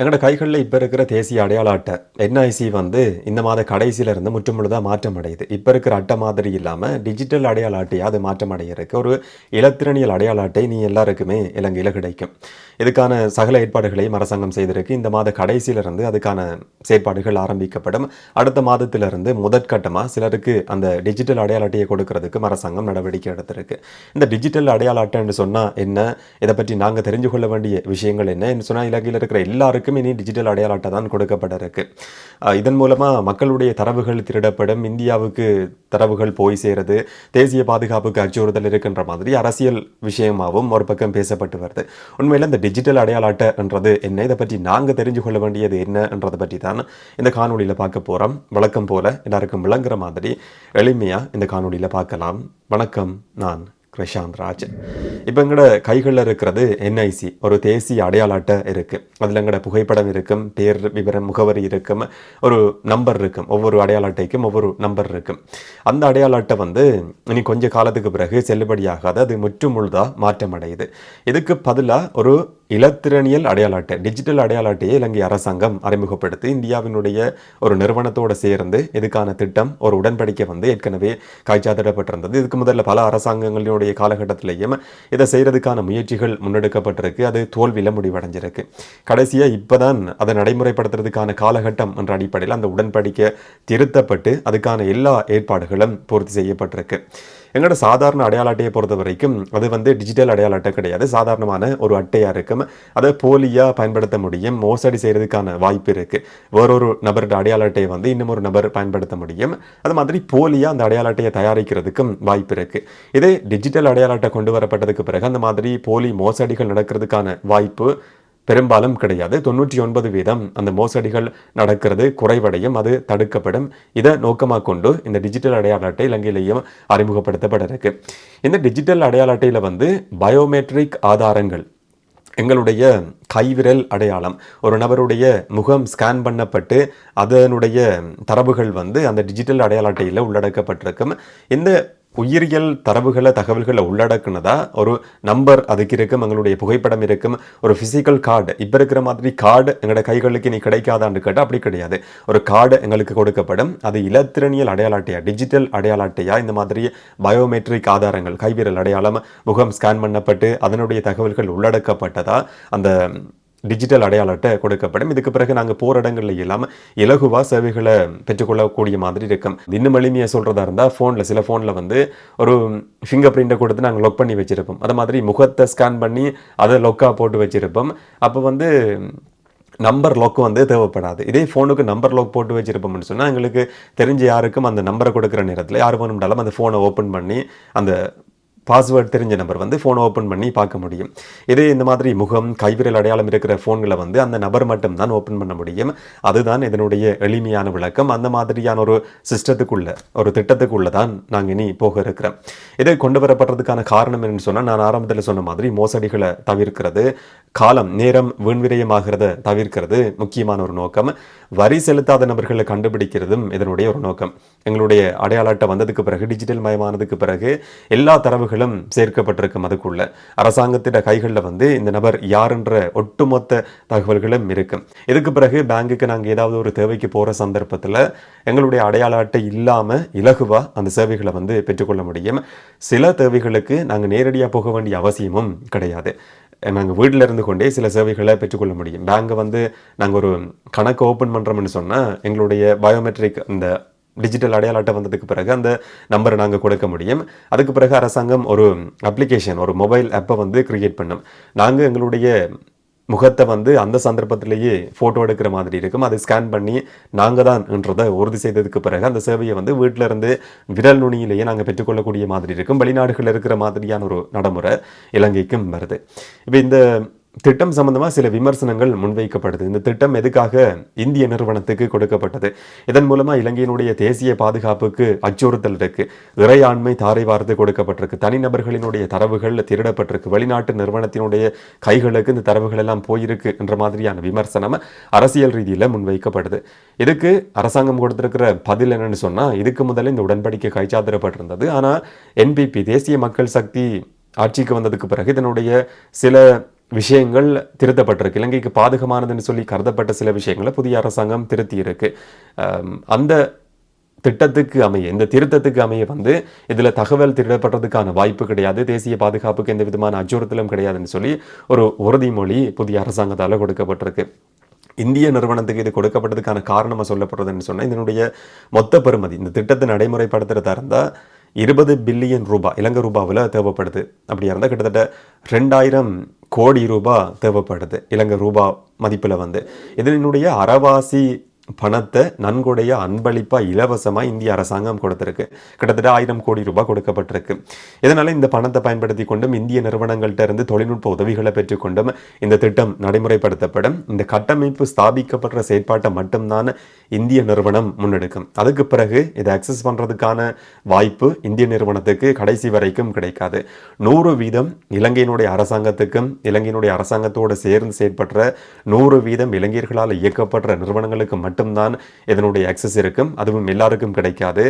எங்களோட கைகளில் இப்போ இருக்கிற தேசிய அடையாள அட்டை என்ஐசி வந்து இந்த மாத கடைசியில இருந்து முற்றுமுழுதாக மாற்றம் அடையுது இப்போ இருக்கிற அட்டை மாதிரி இல்லாமல் டிஜிட்டல் அடையாள அட்டையாக அது மாற்றம் அடையிறதுக்கு ஒரு இலத்திரனியல் அடையாள அட்டை நீ எல்லாருக்குமே இலங்கையில் கிடைக்கும். இதுக்கான சகல ஏற்பாடுகளையும் அரசாங்கம் செய்திருக்கு. இந்த மாத கடைசியிலிருந்து அதுக்கான செயற்பாடுகள் ஆரம்பிக்கப்படும். அடுத்த மாதத்திலிருந்து முதற்கட்டமாக சிலருக்கு அந்த டிஜிட்டல் அடையாள அட்டையை கொடுக்கறதுக்கு அரசாங்கம் நடவடிக்கை எடுத்திருக்கு. இந்த டிஜிட்டல் அடையாள அட்டைன்னு சொன்னால் என்ன? இதை பற்றி நாங்கள் தெரிஞ்சு கொள்ள வேண்டிய விஷயங்கள் என்ன? சொன்னால் இலங்கையில் இருக்கிற எல்லாருக்கும் இனி டிஜிட்டல் அடையாள அட்டை தான் கொடுக்கப்பட இருக்கு இதன் மூலமாக மக்களுடைய தரவுகள் திருடப்படும் இந்தியாவுக்கு தரவுகள் போய் சேருது தேசிய பாதுகாப்புக்கு அச்சுறுத்தல் இருக்கின்ற மாதிரி அரசியல் விஷயமாகவும் ஒரு பக்கம் பேசப்பட்டு வருது. உண்மையில் இந்த டிஜிட்டல் அடையாள அட்டைன்றது என்ன? இதை பற்றி நாங்கள் தெரிஞ்சு கொள்ள வேண்டியது என்னன்றதை பற்றி தான் இந்த காணொலியில் பார்க்க போகிறோம் வழக்கம் போல் எல்லாருக்கும் விளங்குற மாதிரி எளிமையாக இந்த காணொலியில் பார்க்கலாம். வணக்கம் நான் பிரசாந்த் ராஜ் இப்போ எங்களோட கைகளில் இருக்கிறது என்ஐசி ஒரு தேசிய அடையாள அட்டை இருக்குது அதில் எங்களோட புகைப்படம் இருக்கும் பேர் விவரம் முகவரி இருக்கும் ஒரு நம்பர் இருக்கும். ஒவ்வொரு அடையாள அட்டைக்கும் ஒவ்வொரு நம்பர் இருக்கும். அந்த அடையாள அட்டை வந்து இனி கொஞ்ச காலத்துக்கு பிறகு செல்லுபடியாகாது அது முற்றுமுழுதாக மாற்றம் அடையுது இதுக்கு பதிலாக ஒரு இலத்திரனியல் அடையாள அட்டை டிஜிட்டல் அடையாள அட்டையை இலங்கை அரசாங்கம் அறிமுகப்படுத்தி இந்தியாவினுடைய ஒரு நிறுவனத்தோடு சேர்ந்து இதுக்கான திட்டம் ஒரு உடன்படிக்கை வந்து ஏற்கனவே காய்ச்சாத்திடப்பட்டிருந்தது இதுக்கு முதல்ல பல அரசாங்கங்களினுடைய காலகட்டத்திலையும் இதை செய்கிறதுக்கான முயற்சிகள் முன்னெடுக்கப்பட்டிருக்கு. அது தோல்வியில் முடிவடைஞ்சிருக்கு. கடைசியாக இப்போ தான் அதை நடைமுறைப்படுத்துறதுக்கான காலகட்டம் என்ற அடிப்படையில் அந்த உடன்படிக்கை திருத்தப்பட்டு அதுக்கான எல்லா ஏற்பாடுகளும் பூர்த்தி செய்யப்பட்டிருக்கு. எங்களோட சாதாரண அடையாள அட்டையை பொறுத்த வரைக்கும் அது வந்து டிஜிட்டல் அடையாள அட்டை கிடையாது. சாதாரணமான ஒரு அட்டையாக இருக்கும். அதை போலியாக பயன்படுத்த முடியும். மோசடி செய்கிறதுக்கான வாய்ப்பு இருக்குது வேறொரு நபரோட அடையாள அட்டையை வந்து இன்னும் ஒரு நபர் பயன்படுத்த முடியும். அது மாதிரி போலியாக அந்த அடையாள அட்டையை தயாரிக்கிறதுக்கும் வாய்ப்பு இருக்குது இதே டிஜிட்டல் அடையாள அட்டை கொண்டு வரப்பட்டதுக்கு பிறகு அந்த மாதிரி போலி மோசடிகள் நடக்கிறதுக்கான வாய்ப்பு பெரும்பாலும் கிடையாது. தொண்ணூற்றி ஒன்பது வீதம் அந்த மோசடிகள் நடக்கிறது குறைவடையும் அது தடுக்கப்படும். இதை நோக்கமாக கொண்டு இந்த டிஜிட்டல் அடையாள அட்டை இலங்கையிலேயும் அறிமுகப்படுத்தப்பட இருக்கு இந்த டிஜிட்டல் அடையாள அட்டையில் வந்து பயோமெட்ரிக் ஆதாரங்கள் எங்களுடைய கைவிரல் அடையாளம் ஒரு நபருடைய முகம் ஸ்கேன் பண்ணப்பட்டு அதனுடைய தரவுகள் வந்து அந்த டிஜிட்டல் அடையாள அட்டையில் உள்ளடக்கப்பட்டிருக்கும். இந்த உயிரியல் தரவுகளை தகவல்களை உள்ளடக்குனதா? ஒரு நம்பர் அதுக்கு இருக்கும் எங்களுடைய புகைப்படம் இருக்கும் ஒரு ஃபிசிக்கல் கார்டு இப்போ இருக்கிற மாதிரி கார்டு எங்களோட கைகளுக்கு நீ கிடைக்காதான்னு கேட்டால் அப்படி கிடையாது. ஒரு கார்டு எங்களுக்கு கொடுக்கப்படும். அது இலத்திரனியல் அடையாள அட்டையா டிஜிட்டல் அடையாள அட்டையா இந்த மாதிரி பயோமெட்ரிக் ஆதாரங்கள் கைவிரல் அடையாளம் முகம் ஸ்கேன் பண்ணப்பட்டு அதனுடைய தகவல்கள் உள்ளடக்கப்பட்டதா? அந்த டிஜிட்டல் அடையாள அட்டை கொடுக்கப்படும். இதுக்கு பிறகு நாங்கள் போகிற இடங்களில் இல்லாமல் இலகுவாக சேவைகளை பெற்றுக்கொள்ளக்கூடிய மாதிரி இருக்கும். இன்னும் எளிமையாக சொல்கிறதா இருந்தால் ஃபோனில் சில ஃபோனில் வந்து ஒரு ஃபிங்கர் பிரிண்ட்டை கொடுத்து நாங்கள் லொக் பண்ணி வச்சுருப்போம். அது மாதிரி முகத்தை ஸ்கேன் பண்ணி அதை லொக்காக போட்டு வச்சுருப்போம். அப்போ வந்து நம்பர் லாக் வந்து தேவைப்படாது. இதே ஃபோனுக்கு நம்பர் லாக் போட்டு வச்சிருப்போம்னு சொன்னால் எங்களுக்கு தெரிஞ்ச யாருக்கும் அந்த நம்பரை கொடுக்குற நேரத்தில் யார் வேணும்னாலும் அந்த ஃபோனை ஓப்பன் பண்ணி அந்த பாஸ்வேர்ட் தெரிஞ்ச நபர் வந்து ஃபோனை ஓப்பன் பண்ணி பார்க்க முடியும். இதே இந்த மாதிரி முகம் கைவிரல் அடையாளம் இருக்கிற ஃபோன்களை வந்து அந்த நபர் மட்டும் தான் ஓப்பன் பண்ண முடியும். அதுதான் இதனுடைய எளிமையான விளக்கம். அந்த மாதிரியான ஒரு சிஸ்டத்துக்குள்ள ஒரு திட்டத்துக்குள்ள தான் நாங்கள் இனி போக இருக்கிறோம். இதை கொண்டு வரப்படுறதுக்கான காரணம் என்னன்னு சொன்னால் நான் ஆரம்பத்தில் சொன்ன மாதிரி மோசடிகளை தவிர்க்கிறது காலம் நேரம் வீண்விரயமாகிறத தவிர்க்கிறது முக்கியமான ஒரு நோக்கம். வரி செலுத்தாத நபர்களை கண்டுபிடிக்கிறதும் இதனுடைய ஒரு நோக்கம். எங்களுடைய அடையாள அட்டை வந்ததுக்கு பிறகு டிஜிட்டல் மயமானதுக்கு பிறகு எல்லா விவரங்களும் சேர்க்கப்பட்டிருக்கும் அதுக்குள்ள. அரசாங்கத்திட கைகளில் வந்து இந்த நபர் யாருன்ற ஒட்டுமொத்த தகவல்களும் இருக்கும். இதுக்கு பிறகு பேங்குக்கு நாங்கள் ஏதாவது ஒரு தேவைக்கு போகிற சந்தர்ப்பத்தில் எங்களுடைய அடையாள அட்டை இல்லாமல் இலகுவாக அந்த சேவைகளை வந்து பெற்றுக்கொள்ள முடியும். சில தேவைகளுக்கு நாங்கள் நேரடியாக போக வேண்டிய அவசியமும் கிடையாது. நாங்கள் வீட்டில் இருந்து கொண்டே சில சேவைகளை பெற்றுக்கொள்ள முடியும். பேங்கை வந்து நாங்கள் ஒரு கணக்கு ஓப்பன் பண்ணுறோம்னு சொன்னால் எங்களுடைய பயோமெட்ரிக் இந்த டிஜிட்டல் அடையாள அட்டை வந்ததுக்கு பிறகு அந்த நம்பரை நாங்கள் கொடுக்க முடியும். அதுக்கு பிறகு அரசாங்கம் ஒரு அப்ளிகேஷன் ஒரு மொபைல் ஆப்பை வந்து கிரியேட் பண்ணும். நாங்கள் எங்களுடைய முகத்தை வந்து அந்த சந்தர்ப்பத்திலேயே ஃபோட்டோ எடுக்கிற மாதிரி இருக்கும். அதை ஸ்கேன் பண்ணி நாங்கள் தான்ன்றதை உறுதி செய்ததுக்கு பிறகு அந்த சேவையை வந்து வீட்டில் இருந்து விரல் நுனியிலேயே நாங்கள் பெற்றுக்கொள்ளக்கூடிய மாதிரி இருக்கும். வெளிநாடுகளில் இருக்கிற மாதிரியான ஒரு நடைமுறை இலங்கைக்கும் வருது. இப்போ இந்த திட்டம் சம்பந்தமாக சில விமர்சனங்கள் முன்வைக்கப்படுது. இந்த திட்டம் எதுக்காக இந்திய நிறுவனத்துக்கு கொடுக்கப்பட்டது? இதன் மூலமாக இலங்கையினுடைய தேசிய பாதுகாப்புக்கு அச்சுறுத்தல் இருக்கு. இறையாண்மை தாரை வார்த்து கொடுக்கப்பட்டிருக்கு. தனிநபர்களினுடைய தரவுகள் திருடப்பட்டிருக்கு. வெளிநாட்டு நிறுவனத்தினுடைய கைகளுக்கு இந்த தரவுகள் எல்லாம் போயிருக்கு என்ற மாதிரியான விமர்சனம் அரசியல் ரீதியில் முன்வைக்கப்படுது இதுக்கு அரசாங்கம் கொடுத்திருக்கிற பதில் என்னன்னு சொன்னால் இதுக்கு முதல்ல இந்த உடன்படிக்கை கைச்சாத்திரப்பட்டிருந்தது. ஆனால் என்பிபி தேசிய மக்கள் சக்தி ஆட்சிக்கு வந்ததுக்கு பிறகு இதனுடைய சில விஷயங்கள் திருத்தப்பட்டிருக்கு. இலங்கைக்கு பாதகமானதுன்னு சொல்லி கருதப்பட்ட சில விஷயங்களை புதிய அரசாங்கம் திருத்தி இருக்கு அந்த திட்டத்துக்கு அமைய இந்த திருத்தத்துக்கு அமைய வந்து இதில் தகவல் திருடப்படுறதுக்கான வாய்ப்பு கிடையாது. தேசிய பாதுகாப்புக்கு எந்த விதமான அச்சுறுத்தலும் கிடையாதுன்னு சொல்லி ஒரு உறுதிமொழி புதிய அரசாங்கத்தால் கொடுக்கப்பட்டிருக்கு. இந்திய நிறுவனத்துக்கு இது கொடுக்கப்பட்டதுக்கான காரணமாக சொல்லப்படுறதுன்னு சொன்னால் இதனுடைய மொத்த பெருமதி இந்த திட்டத்தை நடைமுறைப்படுத்துகிறதா இருந்தால் இருபது பில்லியன் ரூபாய் இலங்கை ரூபாவில் தேவைப்படுது. அப்படியா இருந்தால் கிட்டத்தட்ட ரெண்டாயிரம் கோடி ரூபாய் தேவைப்படுது இலங்கை ரூபா மதிப்பில் வந்து. இதனுடைய அறவாசி பணத்தை நன்கொடைய அன்பளிப்பாக இலவசமாக இந்திய அரசாங்கம் கொடுத்துருக்கு. கிட்டத்தட்ட ஆயிரம் கோடி ரூபாய் கொடுக்கப்பட்டிருக்கு. இதனால் இந்த பணத்தை பயன்படுத்தி கொண்டும் இந்திய நிறுவனங்கள்கிட்ட இருந்து தொழில்நுட்ப உதவிகளை பெற்றுக்கொண்டும் இந்த திட்டம் நடைமுறைப்படுத்தப்படும். இந்த கட்டமைப்பு ஸ்தாபிக்கப்படுற செயற்பாட்டை மட்டும்தான் இந்திய நிறுவனம் முன்னெடுக்கும். அதுக்கு பிறகு இதை அக்சஸ் பண்ணுறதுக்கான வாய்ப்பு இந்திய நிறுவனத்துக்கு கடைசி வரைக்கும் கிடைக்காது. நூறு வீதம் இலங்கையினுடைய அரசாங்கத்துக்கும் இலங்கையினுடைய அரசாங்கத்தோடு சேர்ந்து செயற்படுற நூறு வீதம் இளைஞர்களால் இயக்கப்படுற நிறுவனங்களுக்கு மட்டும்தான் இதனுடைய அக்சஸ் இருக்கும். அதுவும் எல்லாருக்கும் கிடைக்காது.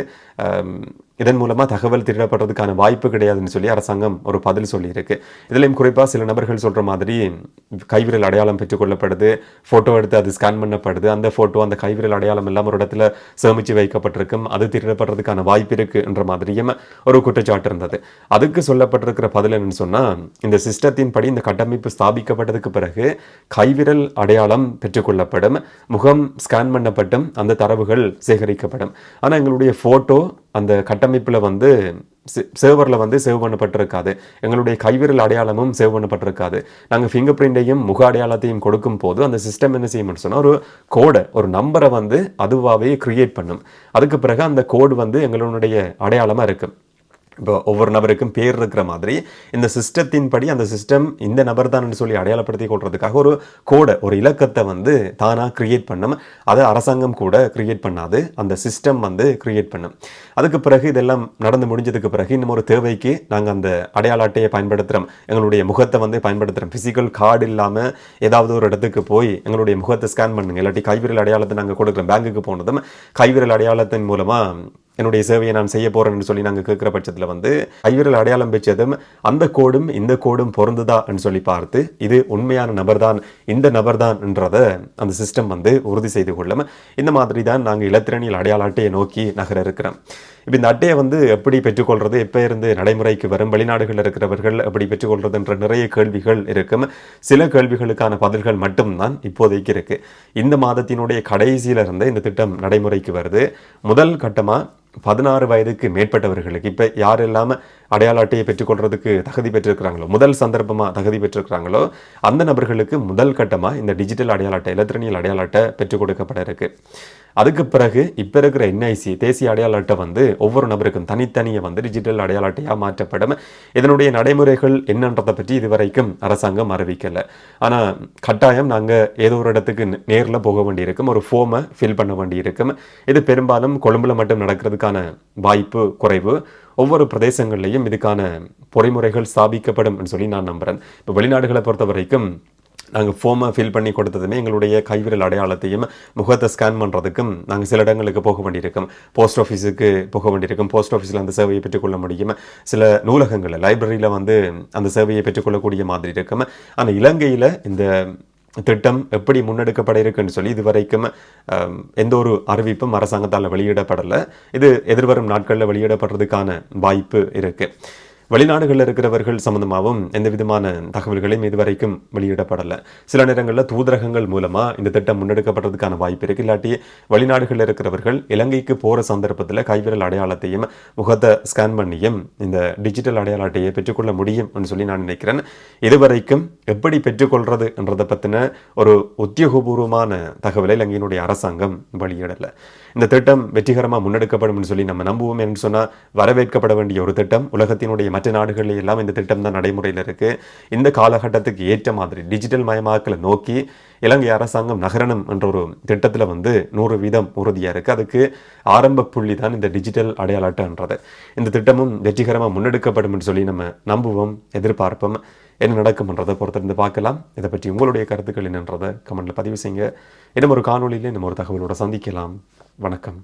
இதன் மூலமாக தகவல் திருடப்படுறதுக்கான வாய்ப்பு கிடையாதுன்னு சொல்லி அரசாங்கம் ஒரு பதில் சொல்லியிருக்கு. இதுலயும் குறிப்பாக சில நபர்கள் சொல்கிற மாதிரி கைவிரல் அடையாளம் பெற்றுக்கொள்ளப்படுது ஃபோட்டோ எடுத்து அது ஸ்கேன் பண்ணப்படுது. அந்த ஃபோட்டோ அந்த கைவிரல் அடையாளம் எல்லாம் ஒரு இடத்துல சேமித்து வைக்கப்பட்டிருக்கும். அது திருடப்படுறதுக்கான வாய்ப்பு இருக்குன்ற மாதிரியும் ஒரு குற்றச்சாட்டு இருந்தது. அதுக்கு சொல்லப்பட்டிருக்கிற பதில் என்னன்னு சொன்னால் இந்த சிஸ்டத்தின் படி இந்த கட்டமைப்பு ஸ்தாபிக்கப்பட்டதுக்கு பிறகு கைவிரல் அடையாளம் பெற்றுக்கொள்ளப்படும் முகம் ஸ்கேன் பண்ணப்பட்டும் அந்த தரவுகள் சேகரிக்கப்படும். ஆனால் எங்களுடைய ஃபோட்டோ அந்த கட்டமைப்பில் வந்து சேவரில் வந்து சேவ் பண்ணப்பட்டிருக்காது. எங்களுடைய கைவிரல் அடையாளமும் சேவ் பண்ணப்பட்டிருக்காது. நாங்கள் ஃபிங்கர் பிரிண்டையும் முக அடையாளத்தையும் கொடுக்கும் போது அந்த சிஸ்டம் என்ன செய்யும்னு சொன்னால் ஒரு கோடை ஒரு நம்பரை வந்து அதுவாகவே க்ரியேட் பண்ணும். அதுக்கு பிறகு அந்த கோடு வந்து எங்களுடைய அடையாளமாக இருக்கும். இப்போ ஒவ்வொரு நபருக்கும் பேர் இருக்கிற மாதிரி இந்த சிஸ்டத்தின் படி அந்த சிஸ்டம் இந்த நபர் தான் சொல்லி அடையாளப்படுத்தி கொள்றதுக்காக ஒரு கோடை ஒரு இலக்கத்தை வந்து தானாக கிரியேட் பண்ணும். அதை அரசாங்கம் கூட கிரியேட் பண்ணாது. அந்த சிஸ்டம் வந்து கிரியேட் பண்ணும். அதுக்கு பிறகு இதெல்லாம் நடந்து முடிஞ்சதுக்கு பிறகு இன்னும் ஒரு தேவைக்கு நாங்கள் அந்த அடையாள அட்டையை பயன்படுத்துகிறோம் எங்களுடைய முகத்தை வந்து பயன்படுத்துகிறோம் ஃபிசிக்கல் கார்டு இல்லாமல் ஏதாவது ஒரு இடத்துக்கு போய் எங்களுடைய முகத்தை ஸ்கேன் பண்ணுங்க. இல்லாட்டி கைவிரல் அடையாளத்தை நாங்கள் கொடுக்குறோம். பேங்குக்கு போனதும் கைவிரல் அடையாளத்தின் மூலமாக என்னுடைய சேவையை நான் செய்ய போகிறேன்னு சொல்லி நாங்கள் கேட்குற பட்சத்தில் வந்து கைவிரல் அடையாளம் பெற்றதும் அந்த கோடும் இந்த கோடும் பொருந்துதான்னு சொல்லி பார்த்து இது உண்மையான நபர்தான் இந்த நபர்தான் என்றதை அந்த சிஸ்டம் வந்து உறுதி செய்து கொள்ளும். இந்த மாதிரி தான் நாங்கள் இலத்திரனியல் அடையாள அட்டையை நோக்கி நகர இருக்கிறோம். இப்போ இந்த அட்டையை வந்து எப்படி பெற்றுக்கொள்வது எப்போ இருந்து நடைமுறைக்கு வரும் வெளிநாடுகளில் இருக்கிறவர்கள் எப்படி பெற்றுக்கொள்றதுன்ற நிறைய கேள்விகள் இருக்கும். சில கேள்விகளுக்கான பதில்கள் மட்டும்தான் இப்போதைக்கு இருக்குது இந்த மாதத்தினுடைய கடைசியிலிருந்து இந்த திட்டம் நடைமுறைக்கு வருது. முதல் கட்டமாக பதினாறு வயதுக்கு மேற்பட்டவர்களுக்கு இப்போ யார் இல்லாமல் அடையாள அட்டையை பெற்றுக்கொள்றதுக்கு தகுதி பெற்றிருக்கிறாங்களோ முதல் சந்தர்ப்பமாக தகுதி பெற்றிருக்கிறாங்களோ அந்த நபர்களுக்கு முதல் கட்டமாக இந்த டிஜிட்டல் அடையாள அட்டை இலத்திரனியல் அடையாள அட்டை பெற்றுக் கொடுக்கப்பட இருக்கு. அதுக்கு பிறகு இப்போ இருக்கிற என்ஐசி தேசிய அடையாள அட்டை வந்து ஒவ்வொரு நபருக்கும் தனித்தனியாக வந்து டிஜிட்டல் அடையாள அட்டையாக மாற்றப்படும். இதனுடைய நடைமுறைகள் என்னன்றதை பற்றி இதுவரைக்கும் அரசாங்கம் அறிவிக்கலை. ஆனால் கட்டாயம் நாங்கள் ஏதோ ஒரு இடத்துக்கு நேரில் போக வேண்டியிருக்கும். ஒரு ஃபோமை ஃபில் பண்ண வேண்டியிருக்கும். இது பெரும்பாலும் கொழும்பில் மட்டும் நடக்கிறதுக்கான வாய்ப்பு குறைவு. ஒவ்வொரு பிரதேசங்கள்லையும் இதுக்கான பொறிமுறைகள் ஸ்தாபிக்கப்படும் சொல்லி நான் நம்புகிறேன் இப்போ வெளிநாடுகளை பொறுத்த வரைக்கும் நாங்கள் ஃபோமை ஃபில் பண்ணி கொடுத்ததுமே எங்களுடைய கைவிரல் அடையாளத்தையும் முகத்தை ஸ்கேன் பண்ணுறதுக்கும் நாங்கள் சில இடங்களுக்கு போக வேண்டியிருக்கும். போஸ்ட் ஆஃபீஸுக்கு போக வேண்டியிருக்கும். போஸ்ட் ஆஃபீஸில் அந்த சேவையை பெற்றுக்கொள்ள முடியும். சில நூலகங்களில் லைப்ரரியில் வந்து அந்த சேவையை பெற்றுக்கொள்ளக்கூடிய மாதிரி இருக்கும். ஆனால் இலங்கையில் இந்த திட்டம் எப்படி முன்னெடுக்கப்பட இருக்குன்னு சொல்லி இதுவரைக்கும் எந்த ஒரு அறிவிப்பும் அரசாங்கத்தால் வெளியிடப்படலை. இது எதிர்வரும் நாட்களில் வெளியிடப்படுறதுக்கான வாய்ப்பு இருக்குது வெளிநாடுகளில் இருக்கிறவர்கள் சம்பந்தமாகவும் எந்த விதமான தகவல்களையும் இதுவரைக்கும் வெளியிடப்படலை. சில நேரங்களில் தூதரகங்கள் மூலமாக இந்த திட்டம் முன்னெடுக்கப்படுறதுக்கான வாய்ப்பு இருக்கு. இல்லாட்டி வெளிநாடுகளில் இருக்கிறவர்கள் இலங்கைக்கு போகிற சந்தர்ப்பத்தில் கைவிரல் அடையாளத்தையும் முகத்தை ஸ்கேன் பண்ணியும் இந்த டிஜிட்டல் அடையாள அட்டையை பெற்றுக்கொள்ள முடியும்னு சொல்லி நான் நினைக்கிறேன். இதுவரைக்கும் எப்படி பெற்றுக்கொள்றது என்றதை பற்றின ஒரு உத்தியோகபூர்வமான தகவலை இலங்கையினுடைய அரசாங்கம் வெளியிடலை. இந்த திட்டம் வெற்றிகரமாக முன்னெடுக்கப்படும் சொல்லி நம்ம நம்புவோம் என்று சொன்னால் வரவேற்கப்பட வேண்டிய ஒரு திட்டம் உலகத்தினுடைய மற்ற நாடுகளில் எல்லாம் இந்த திட்டம் தான் நடைமுறையில் இருக்குது இந்த காலகட்டத்துக்கு ஏற்ற மாதிரி டிஜிட்டல் மயமாக்கலை நோக்கி இலங்கை அரசாங்கம் நகரணும் என்ற ஒரு திட்டத்தில் வந்து நூறு வீதம் உறுதியாக இருக்குது அதுக்கு ஆரம்ப புள்ளி தான் இந்த டிஜிட்டல் அடையாள அட்டைன்றது. இந்த திட்டமும் வெற்றிகரமாக முன்னெடுக்கப்படும் என்று சொல்லி நம்ம நம்புவோம் எதிர்பார்ப்போம். என்ன நடக்கும்ன்றதை பொறுத்திருந்து பார்க்கலாம். இதை பற்றி உங்களுடைய கருத்துக்கள் என்னன்றதை கமெண்ட்டில் பதிவு செய்யுங்க. இன்னும் ஒரு காணொலியில் இன்னும் ஒரு தகவலோட சந்திக்கலாம். வணக்கம்.